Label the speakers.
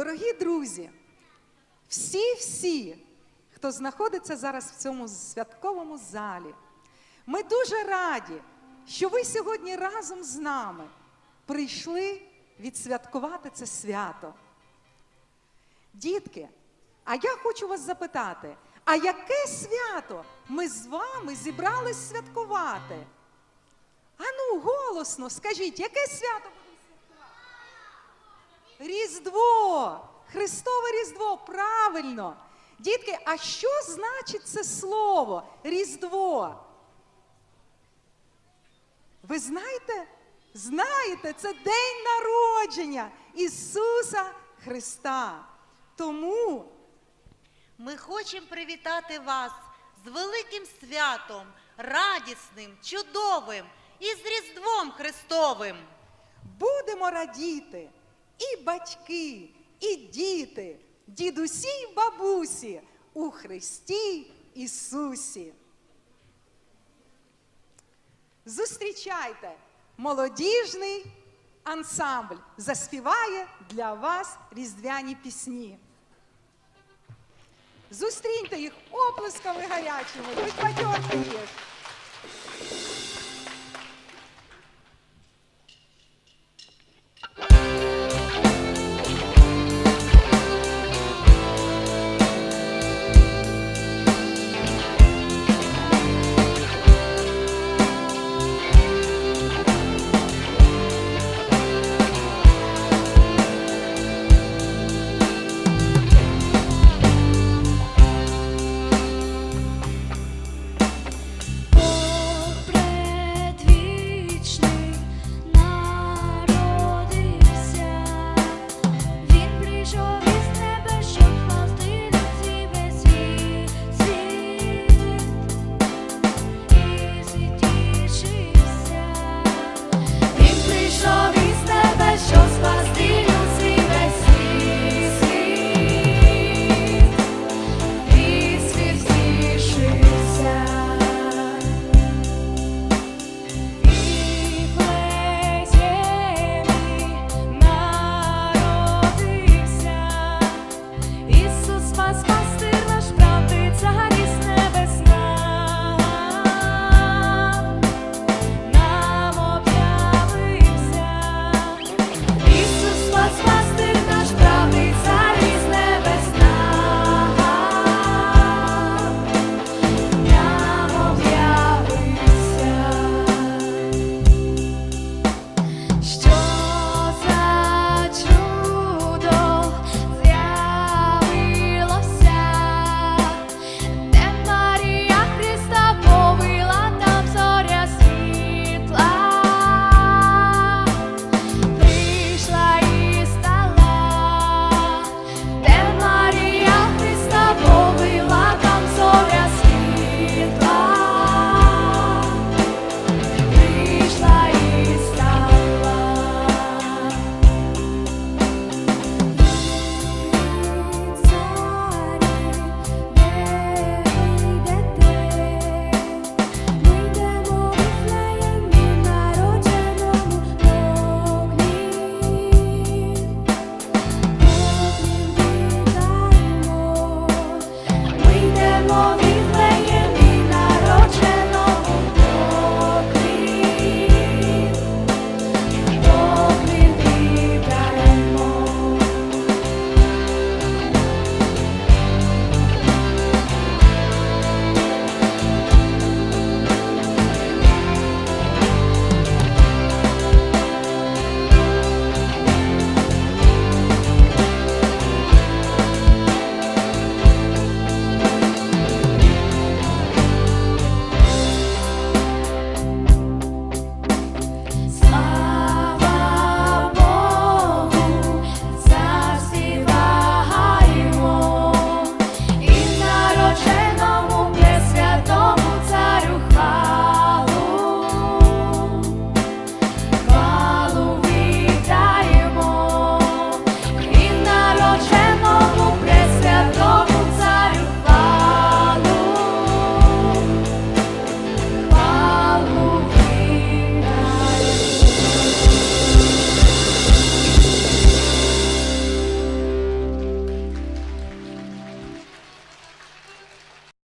Speaker 1: Дорогі друзі, всі-всі, хто знаходиться зараз в цьому святковому залі, ми дуже раді, що ви сьогодні разом з нами прийшли відсвяткувати це свято. Дітки, а я хочу вас запитати, а яке свято ми з вами зібрались святкувати? Ану, голосно, скажіть, яке свято будемо святкувати? Різдво! Христове Різдво, правильно. Дітки, а що значить це слово Різдво? Ви знаєте? Знаєте, це день народження Ісуса Христа. Тому
Speaker 2: Ми хочемо привітати вас з великим святом, радісним, чудовим і з Різдвом Христовим.
Speaker 1: будемо радіти і батьки, і діти, дідусі й бабусі у Христі Ісусі. Зустрічайте, молодіжний ансамбль заспіває для вас різдвяні пісні. Зустріньте їх оплесками гарячими, підбадьорте їх. us.